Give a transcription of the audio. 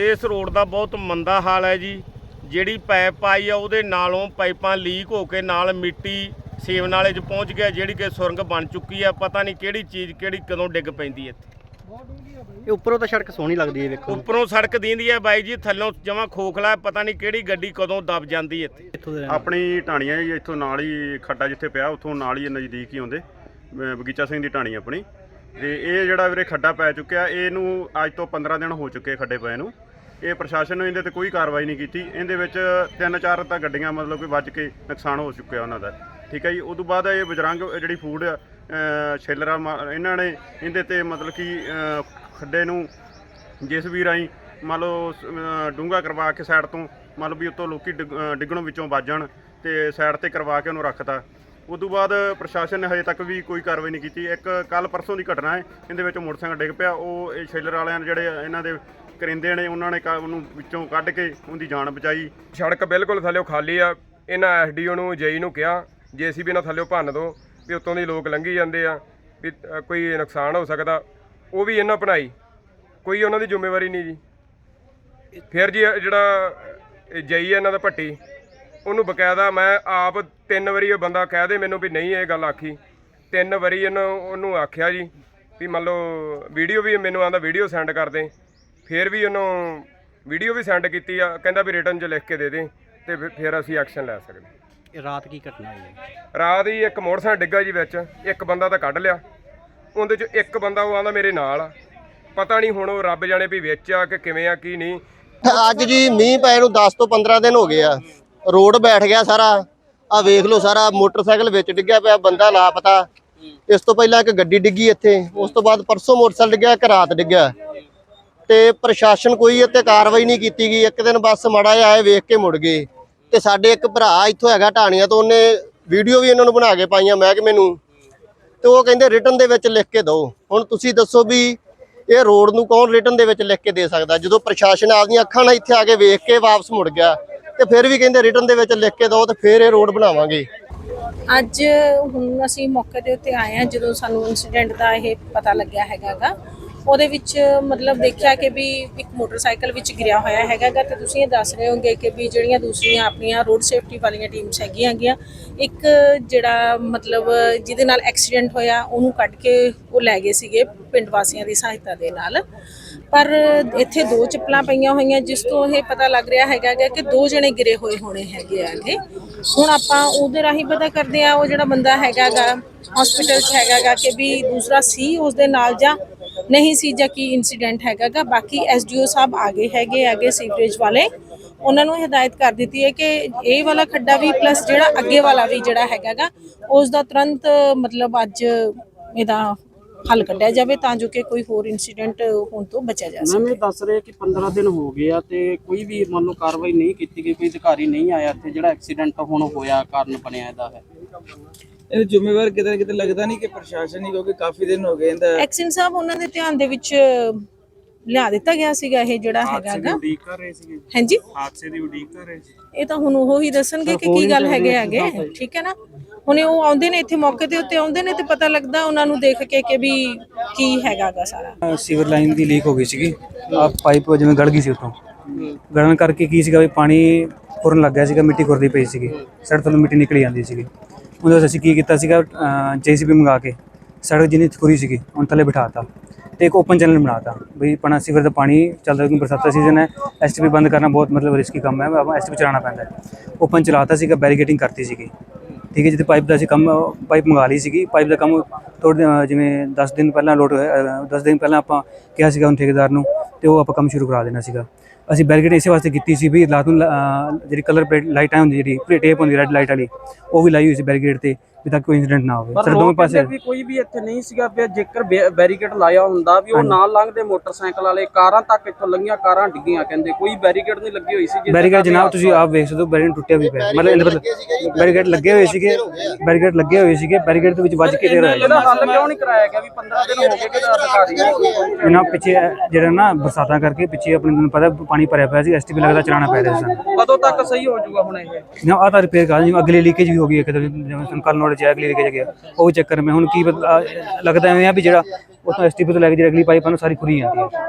ਇਸ ਰੋਡ ਦਾ ਬਹੁਤ ਮੰਦਾ ਹਾਲ ਹੈ ਜੀ। ਜਿਹੜੀ ਪਾਈਪ ਪਾਈ ਆ ਉਹਦੇ ਨਾਲੋਂ ਪਾਈਪਾਂ ਲੀਕ ਹੋ ਕੇ ਨਾਲ ਮਿੱਟੀ ਸੇਵ ਨਾਲੇ 'ਚ ਪਹੁੰਚ ਗਿਆ ਜਿਹੜੀ ਕਿ ਸੁਰੰਗ ਬਣ ਚੁੱਕੀ ਆ। ਪਤਾ ਨਹੀਂ ਕਿਹੜੀ ਚੀਜ਼ ਕਿਹੜੀ ਕਦੋਂ ਡਿੱਗ ਪੈਂਦੀ ਹੈ ਇੱਥੇ। ਇਹ ਉੱਪਰੋਂ ਤਾਂ ਸੜਕ ਸੋਹਣੀ ਲੱਗਦੀ ਹੈ ਵੇਖੋ। ਉੱਪਰੋਂ ਸੜਕ ਦੀਂਦੀ ਹੈ ਬਾਈ ਜੀ ਥੱਲੋਂ ਜਮਾਂ ਖੋਖਲਾ ਪਤਾ ਨਹੀਂ ਕਿਹੜੀ ਗੱਡੀ ਕਦੋਂ ਦਬ ਜਾਂਦੀ ਹੈ ਇੱਥੇ। ਇੱਥੋਂ ਦੇ ਆਪਣੀ ਢਾਣੀਆਂ ਜੀ ਇੱਥੋਂ ਨਾਲ ਹੀ ਖੱਡਾ ਜਿੱਥੇ ਪਿਆ ਉੱਥੋਂ ਨਾਲ ਹੀ ਨਜ਼ਦੀਕ ਹੀ ਆਉਂਦੇ। ਅਹ ਬਗੀਚਾ ਸਿੰਘ ਦੀ ਢਾਣੀ ਆਪਣੀ। ਤੇ ਇਹ ਜਿਹੜਾ ਵੀਰੇ ਖੱਡਾ ਪੈ ਚੁੱਕਿਆ ਇਹਨੂੰ ਅੱਜ ਤੋਂ 15 ਦਿਨ ਹੋ ਚੁੱਕੇ ਖੱਡੇ ਪਏ ਨੂੰ। ਇਹ ਪ੍ਰਸ਼ਾਸਨ ਨੇ ਇਹਦੇ ਤੇ ਕੋਈ ਕਾਰਵਾਈ ਨਹੀਂ ਕੀਤੀ। ਇਹਦੇ ਵਿੱਚ ਤਿੰਨ ਚਾਰ ਤਾਂ ਗੱਡੀਆਂ ਮਤਲਬ ਕਿ ਵੱਜ ਕੇ ਨੁਕਸਾਨ ਹੋ ਚੁੱਕਿਆ ਉਹਨਾਂ ਦਾ। ਠੀਕ ਹੈ ਜੀ? ਉਦੋਂ ਬਾਅਦ ਇਹ ਬਜਰੰਗ ਜਿਹੜੀ ਫੂਡ ਆ, ਅਹ ਛੇਲਰਾ ਇਹਨਾਂ ਨੇ ਇਹਦੇ ਤੇ ਮਤਲਬ ਕਿ ਖੱਡੇ ਨੂੰ ਜਿਸ ਵੀ ਰਾਈ ਮੰਨ ਲਓ ਡੂੰਗਾ ਕਰਵਾ ਕੇ ਸਾਈਡ ਤੋਂ ਮੰਨ ਲਓ ਵੀ ਉੱਤੋਂ ਲੋਕੀ ਡਿੱਗ- ਅਹ ਡਿੱਗਣੋਂ ਵਿੱਚੋਂ ਵੱਜਣ ਤੇ ਸਾਈਡ ਤੇ ਕਰਵਾ ਕੇ ਉਹਨੂੰ ਰੱਖਤਾ। ਉਦੋਂ ਬਾਅਦ ਪ੍ਰਸ਼ਾਸਨ ਨੇ ਹਜੇ ਤੱਕ ਵੀ ਕੋਈ ਕਾਰਵਾਈ ਨਹੀਂ ਕੀਤੀ। ਇੱਕ ਕੱਲ ਪਰਸੋਂ ਦੀ ਘਟਨਾ ਹੈ। ਇਹਦੇ ਵਿੱਚ ਮੋਟਰਸਾਈਕਲ ਡਿੱਗ ਪਿਆ। ਉਹ ਇਹ ਛੇਲਰ ਵਾਲਿਆਂ ਨੇ ਜਿਹੜੇ ਇਹਨਾਂ ਦੇ ਕਰਿੰਦੇ ਨੇ ਉਹਨਾਂ ਨੇ ਕ ਉਹਨੂੰ ਵਿੱਚੋਂ ਕੱਢ ਕੇ ਉਹਦੀ ਜਾਨ ਬਚਾਈ। ਸੜਕ ਬਿਲਕੁਲ ਥੱਲੇ ਖਾਲੀ ਆ। ਇਹਨਾਂ ਐਸਡੀਓ ਨੂੰ ਜੇਈ ਨੂੰ ਕਿਹਾ ਜੇਸੀਬੀ ਨਾਲ ਥੱਲੇ ਭੰਨ ਦੋ ਵੀ ਉੱਤੋਂ ਦੀ ਲੋਕ ਲੰਘੀ ਜਾਂਦੇ ਆ ਵੀ ਅ, ਕੋਈ ਨੁਕਸਾਨ ਹੋ ਸਕਦਾ। ਉਹ ਵੀ ਇਹਨਾਂ ਬਣਾਈ। ਕੋਈ ਉਹਨਾਂ ਦੀ ਜ਼ਿੰਮੇਵਾਰੀ ਨਹੀਂ ਜੀ। ਫਿਰ ਜੀ ਇਹ ਜਿਹੜਾ ਜੇਈ ਇਹਨਾਂ ਦਾ ਭੱਟੀ ਉਹਨੂੰ ਬਕਾਇਦਾ ਮੈਂ ਆਪ ਤਿੰਨ ਵਾਰੀ ਉਹ ਬੰਦਾ ਕਹਿ ਦੇ ਮੈਨੂੰ ਵੀ ਨਹੀਂ ਇਹ ਗੱਲ ਆਖੀ। ਤਿੰਨ ਵਾਰੀ ਇਹਨੂੰ ਉਹਨੂੰ ਆਖਿਆ ਜੀ ਵੀ ਮੰਨ ਲਓ ਵੀਡੀਓ ਵੀ ਮੈਨੂੰ ਆਂਦਾ ਵੀਡੀਓ ਸੈਂਡ ਕਰ ਦੇ। ਫਿਰ ਵੀ ਉਹਨੂੰ ਵੀਡੀਓ ਵੀ ਸੈਂਡ ਕੀਤੀ ਆ ਕਹਿੰਦਾ ਵੀ ਰਿਟਰਨ 'ਚ ਲਿਖ ਕੇ ਦੇ ਦੇ ਤੇ ਫਿਰ- ਫਿਰ ਅਸੀਂ ਐਕਸ਼ਨ ਲੈ ਸਕਦੇ ਇਹ ਰਾਤ ਕੀ ਘਟਨਾ ਹੋਈ ਹੈ? ਰਾਤ ਹੀ ਇੱਕ ਮੋਟਰਸਾਈਕਲ ਡਿੱਗਾ ਜੀ ਵਿੱਚ ਇੱਕ ਬੰਦਾ ਤਾਂ ਕੱਢ ਲਿਆ। ਉਹਦੇ 'ਚ ਇੱਕ ਬੰਦਾ ਉਹ ਆਂਦਾ ਮੇਰੇ ਨਾਲ ਆ। ਪਤਾ ਨਹੀਂ ਹੁਣ ਉਹ ਰੱਬ ਜਾਣੇ ਵੀ ਵਿੱਚ ਆ ਕਿ ਕਿਵੇਂ ਆ ਕੀ ਨਹੀਂ। ਅੱਜ ਜੀ ਮੀਂਹ ਪਏ ਨੂੰ 10 ਤੋਂ 15 ਦਿਨ ਹੋ ਗਏ ਆ। ਰੋਡ ਬੈਠ ਗਿਆ ਸਾਰਾ। ਆ ਵੇਖ ਲਓ ਸਾਰਾ ਮੋਟਰਸਾਈਕਲ ਵਿੱਚ ਡਿੱਗਿਆ ਪਿਆ ਬੰਦਾ ਲਾਪਤਾ। ਇਸ ਤੋਂ ਪਹਿਲਾਂ ਇੱਕ ਗੱਡੀ ਡਿੱਗੀ ਇੱਥੇ। ਉਸ ਤੋਂ ਬਾਅਦ ਪਰਸੋਂ ਮੋਟਰਸਾਈਕਲ ਡਿੱਗਿਆ ਇੱਕ ਰਾਤ ਡਿੱਗਿਆ। ਤੇ ਪ੍ਰਸ਼ਾਸਨ ਕੋਈ ਇੱਥੇ ਕਾਰਵਾਈ ਨਹੀਂ ਕੀਤੀ ਗਈ। ਇੱਕ ਦਿਨ ਬੱਸ ਮੜਾ ਜਿਹਾ ਆਏ, ਵੇਖ ਕੇ ਮੁੜ ਗਏ। ਤੇ ਸਾਡੇ ਇੱਕ ਭਰਾ ਇੱਥੋਂ ਹੈਗਾ ਢਾਣੀਆਂ ਤੋਂ, ਉਹਨੇ ਵੀਡੀਓ ਵੀ ਇਹਨਾਂ ਨੂੰ ਬਣਾ ਕੇ ਪਾਈਆਂ ਮਹਿਕਮੇ ਨੂੰ। ਤੇ ਉਹ ਕਹਿੰਦੇ ਰਿਟਰਨ ਦੇ ਵਿੱਚ ਲਿਖ ਕੇ ਦਿਓ। ਹੁਣ ਤੁਸੀਂ ਦੱਸੋ ਵੀ ਇਹ ਰੋਡ ਨੂੰ ਕੌਣ ਰਿਟਰਨ ਦੇ ਵਿੱਚ ਲਿਖ ਕੇ ਦੇ ਸਕਦਾ? ਜਦੋਂ ਪ੍ਰਸ਼ਾਸਨ ਆਪਦੀਆਂ ਅੱਖਾਂ ਨਾਲ ਇੱਥੇ ਆ ਕੇ ਵੇਖ ਕੇ ਵਾਪਸ ਮੁੜ ਗਿਆ, ਤੇ ਫਿਰ ਵੀ ਕਹਿੰਦੇ ਰਿਟਰਨ ਦੇ ਵਿੱਚ ਲਿਖ ਕੇ ਦਿਓ ਤੇ ਫਿਰ ਇਹ ਰੋਡ ਬਣਾਵਾਂਗੇ। ਅੱਜ ਹੁਣ ਅਸੀਂ ਮੌਕੇ ਦੇ ਉੱਤੇ ਆਏ ਆ ਜਦੋਂ ਸਾਨੂੰ ਇਨਸੀਡੈਂਟ ਦਾ ਇਹ ਪਤਾ ਲੱਗਿਆ ਹੈਗਾਗਾ। ਉਹਦੇ ਵਿੱਚ ਮਤਲਬ ਦੇਖਿਆ ਕਿ ਵੀ ਇੱਕ ਮੋਟਰਸਾਈਕਲ ਵਿੱਚ ਗਿਰਿਆ ਹੋਇਆ ਹੈਗਾਗਾ ਤੇ ਤੁਸੀਂ ਇਹ ਦੱਸ ਰਹੇ ਹੋਗੇ ਕਿ ਵੀ ਜਿਹੜੀਆਂ ਦੂਸਰੀਆਂ ਆਪਣੀਆਂ ਰੋਡ ਸੇਫਟੀ ਵਾਲੀਆਂ ਟੀਮਸ ਹੈਗੀਆਂ ਹੈਗੀਆਂ ਇੱਕ ਜਿਹੜਾ ਮਤਲਬ ਜਿਹਦੇ ਨਾਲ ਐਕਸੀਡੈਂਟ ਹੋਇਆ, ਉਹਨੂੰ ਕੱਢ ਕੇ ਉਹ ਲੈ ਗਏ ਸੀਗੇ ਪਿੰਡ ਵਾਸੀਆਂ ਦੀ ਸਹਾਇਤਾ ਦੇ ਨਾਲ। ਪਰ ਇੱਥੇ ਦੋ ਚੱਪਲਾਂ ਪਈਆਂ ਹੋਈਆਂ, ਜਿਸ ਤੋਂ ਇਹ ਪਤਾ ਲੱਗ ਰਿਹਾ ਹੈਗਾ ਗਾ ਕਿ ਦੋ ਜਣੇ ਗਿਰੇ ਹੋਏ ਹੋਣੇ ਹੈਗੇ ਆਗੇ ਹੁਣ ਆਪਾਂ ਉਹਦੇ ਰਾਹੀਂ ਪਤਾ ਕਰਦੇ ਆ, ਉਹ ਜਿਹੜਾ ਬੰਦਾ ਹੈਗਾਗਾ ਹਸਪੀਟਲ 'ਚ ਹੈਗਾਗਾ ਕਿ ਵੀ ਦੂਸਰਾ ਸੀ ਉਸ ਦੇ ਨਾਲ ਜਾਂ ਨਹੀਂ ਸੀ ਜਾਂ ਕੀ ਇਨਸੀਡੈਂਟ ਹੈਗਾਗਾ, ਬਾਕੀ ਐਸਡੀਓ ਸਾਹਿਬ ਆ ਗਏ ਹੈਗੇ, ਆਗੇ ਸੀਵਰੇਜ ਵਾਲੇ, ਉਹਨਾਂ ਨੂੰ ਹਦਾਇਤ ਕਰ ਦਿੱਤੀ ਹੈ ਕਿ ਇਹ ਵਾਲਾ ਖੱਡਾ ਵੀ ਪਲੱਸ ਜਿਹੜਾ ਅੱਗੇ ਵਾਲਾ ਵੀ ਜਿਹੜਾ ਹੈਗਾਗਾ, ਉਸ ਦਾ ਤੁਰੰਤ ਮਤਲਬ ਅੱਜ ਇਹਦਾ ਹੱਲ ਕੱਢਿਆ ਜਾਵੇ ਤਾਂ ਜੋ ਕਿ ਕੋਈ ਹੋਰ ਇਨਸੀਡੈਂਟ ਹੋਣ ਤੋਂ ਬਚਿਆ ਜਾ ਸਕੇ। ਇਹ ਦੱਸ ਰਹੇ ਕਿ 15 ਦਿਨ ਹੋ ਗਏ ਆ ਤੇ ਕੋਈ ਵੀ ਮੰਨ ਲਓ ਕਾਰਵਾਈ ਨਹੀਂ ਕੀਤੀ ਗਈ ਕੋਈ ਅਧਿਕਾਰੀ ਨਹੀਂ ਆਇਆ ਇੱਥੇ ਜਿਹੜਾ ਐਕਸੀਡੈਂਟ ਹੁਣ ਹੋਇਆ ਕਾਰਨ ਬਣਿਆ ਇਹਦਾ ਹੈ। ਇਹ ਜ਼ਿੰਮੇਵਾਰ ਕਿਤੇ ਕਿਤੇ ਲੱਗਦਾ ਨਹੀਂ ਕਿ ਪ੍ਰਸ਼ਾਸਨ ਹੀ ਕਿਉਂਕਿ ਕਾਫੀ ਦਿਨ ਹੋ ਗਏ ਇਹਦਾ ਐਕਸ਼ਨ ਸਾਹਿਬ ਉਹਨਾਂ ਦੇ ਧਿਆਨ ਦੇ ਵਿੱਚ ਲਿਆ ਦਿੱਤਾ ਗਿਆ ਸੀਗਾ ਇਹ ਜਿਹੜਾ ਹੈਗਾਗਾ ਉਡੀਕ ਕਰ ਰਹੇ ਸੀਗੇ? ਹਾਂਜੀ। ਹਾਦਸੇ ਦੀ ਉਡੀਕ ਕਰ ਰਹੇ ਸੀ? ਇਹ ਤਾਂ ਹੁਣ ਉਹ ਹੀ ਦੱਸਣਗੇ ਕਿ ਕੀ ਗੱਲ ਹੈਗੇ ਹੈਗੇ ਠੀਕ ਹੈ ਨਾ? ਹੁਣੇ ਉਹ ਆਉਂਦੇ ਨੇ ਇੱਥੇ ਮੌਕੇ ਦੇ ਉੱਤੇ ਆਉਂਦੇ ਨੇ ਤੇ ਪਤਾ ਲੱਗਦਾ ਉਹਨਾਂ ਨੂੰ ਦੇਖ ਕੇ ਕਿ ਵੀ ਕੀ ਹੈਗਾਗਾ ਸਾਰਾ। ਸੀਵਰ ਲਾਈਨ ਦੀ ਲੀਕ ਹੋ ਗਈ ਸੀਗੀ। ਆ ਪਾਈਪ ਜਿਵੇਂ ਗੜ ਗਈ ਸੀ ਉਤੋਂ ਗੜਨ ਕਰਕੇ ਕੀ ਸੀਗਾ ਵੀ ਪਾਣੀ ਖੁਰਨ ਲੱਗ ਗਿਆ ਸੀਗਾ ਮਿੱਟੀ ਖੁਰਦੀ ਪਈ ਸੀਗੀ। ਸੜਕ ਤੋਂ ਮਿੱਟੀ ਨਿਕਲੀ ਜਾਂਦੀ ਸੀਗੀ। ਉਹਦੇ ਵਿੱਚ ਅਸੀਂ ਕੀ ਕੀਤਾ ਸੀਗਾ ਜੀਸੀਬੀ ਮੰਗਾ ਕੇ ਸੜਕ ਜਿੰਨੀ ਖੁਰੀ ਸੀਗੀ ਉਹਨ ਥੱਲੇ ਬਿਠਾਤਾ ਤੇ ਇੱਕ ਓਪਨ ਚੈਨਲ ਬਣਾਤਾ। ਬਈ ਪਣਾ ਸੀਵਰ ਦਾ ਪਾਣੀ ਚੱਲਦਾ ਕਿਉਂਕਿ ਬਰਸਾਤ ਦਾ ਸੀਜ਼ਨ ਹੈ ਐਸਟੀਪੀ ਬੰਦ ਕਰਨਾ ਬਹੁਤ ਮਤਲਬ ਰਿਸਕੀ ਕੰਮ ਹੈ ਆਪਾਂ ਐਸਟੀਪੀ ਚਲਾਉਣਾ ਪੈਂਦਾ ਹੈ। ਓਪਨ ਚਲਾਤਾ ਸੀਗਾ ਬੈਰੀਕੇਟਿੰਗ ਕਰਤੀ ਸੀਗੀ। ਠੀਕ ਹੈ ਜਿੱਥੇ ਪਾਈਪ ਦਾ ਅਸੀਂ ਕੰਮ ਪਾਈਪ ਮੰਗਾ ਲਈ ਸੀਗੀ। ਪਾਈਪ ਦਾ ਕੰਮ ਥੋੜ੍ਹੇ ਜਿਵੇਂ 10 ਦਿਨ ਪਹਿਲਾਂ ਲੋਡ ਹੋਇਆ 10 ਦਿਨ ਪਹਿਲਾਂ ਆਪਾਂ ਕਿਹਾ ਸੀਗਾ ਉਹਨੂੰ ਠੇਕੇਦਾਰ ਨੂੰ ਤੇ ਉਹ ਆਪਾਂ ਕੰਮ ਸ਼ੁਰੂ ਕਰਾ ਦੇਣਾ ਸੀਗਾ। ਅਸੀਂ ਬੈਰੀਗੇਡ ਇਸੇ ਵਾਸਤੇ ਕੀਤੀ ਸੀ ਵੀ ਰਾਤ ਨੂੰ ਅਹ, ਜਿਹੜੀ ਕਲਰ ਪਲੇਟ ਲਾਈਟਾਂ ਹੁੰਦੀ ਜਿਹੜੀ ਪਲੇਟ ਟੇਪ ਹੁੰਦੀ ਰੈੱਡ ਲਾਈਟ ਵਾਲੀ ਉਹ ਵੀ ਲਾਈ ਹੋਈ ਸੀ ਬੈਰੀਗੇਡ ਤੇ। ਵੀ ਤਾਂ ਕੋਈ ਇਨਸੀਡੈਂਟ ਨਾ ਹੋਵੇ। ਪਰ ਸਰ ਦੋਵੇਂ ਪਾਸੇ ਵੀ ਕੋਈ ਵੀ ਇੱਥੇ ਨਹੀਂ ਸੀਗਾ ਫਿਰ ਜੇਕਰ ਬੈਰੀਕੇਡ ਲਾਇਆ ਹੁੰਦਾ ਵੀ ਉਹ ਨਾਲ ਲੰਘਦੇ ਮੋਟਰਸਾਈਕਲ ਵਾਲੇ ਕਾਰਾਂ ਤੱਕ ਇੱਥੋਂ ਲੰਘੀਆਂ ਕਾਰਾਂ ਡਿੱਗੀਆਂ ਕਹਿੰਦੇ। ਕੋਈ ਬੈਰੀਕੇਡ ਨਹੀਂ ਲੱਗੀ ਹੋਈ ਸੀ ਤੇ ਜਨਾਬ ਤੁਸੀਂ ਆਪ ਵੇਖ ਸਕਦੇ ਹੋ ਬੈਰੀਗੇਡ ਟੁੱਟਿਆ ਵੀ ਪਿਆ। ਮਤਲਬ ਬੈਰੀਗੇਡ ਲੱਗੇ ਹੋਏ ਸੀਗੇ ਬੈਰੀਗੇਡ ਲੱਗੇ ਹੋਏ ਸੀਗੇ ਬੈਰੀਗੇਡ ਦੇ ਵਿੱਚ ਵੱਜ ਕੇ ਦੇ ਰਹੇ ਇਹਦਾ ਹੱਲ ਕਿਉਂ ਨਹੀਂ ਕਰਾਇਆ ਗਿਆ ਵੀ 15 ਦਿਨ ਹੋ ਗਏ ਕਿ ਅਧਿਕਾਰੀ? ਇਹਨਾਂ ਪਿੱਛੇ ਜਿਹੜਾ ਨਾ ਬਰਸਾਤਾਂ ਕਰਕੇ ਪਿੱਛੇ ਆਪਣੇ ਨੂੰ ਪਤਾ ਪਾਣੀ ਭਰਿਆ ਪਿਆ ਸੀ ਐਸਟੀਪੀ ਲੱਗਦਾ ਚਲਾਉਣਾ ਪੈ ਰਿਹਾ ਸੀ ਕਦੋਂ ਤੱਕ ਸਹੀ ਹੋ ਜਾਊਗਾ ਹੁਣ ਇਹ? ਨਾ ਆ ਤਾਂ ਰਿਪੇਅਰ ਕਰ ਜਿਵੇਂ ਅਗਲੀ ਲੀਕੇਜ ਵੀ ਹੋ ਗਈ ਕਿਤੇ ਜਿਵੇਂ ਕੱਲ ਨੋਟ ਚ ਆਇਆ ਅਗਲੀ ਲੀਕੇਜ ਗਿਆ। ਉਹ ਵੀ ਚੱਕਰ ਮੈਂ ਹੁਣ ਕੀ ਪਤਾ- ਲੱਗਦਾ ਐਵੇਂ ਆ ਵੀ ਜਿਹੜਾ ਉਥੋਂ ਐਸਟੀਪੀ ਤੋਂ ਲੈ ਕੇ ਜਿਹੜੀ ਅਗਲੀ ਪਾਈਪ ਆ ਨੂੰ ਸਾਰੀ ਖੁਰੀ ਜਾਂਦੀ ਹੈ।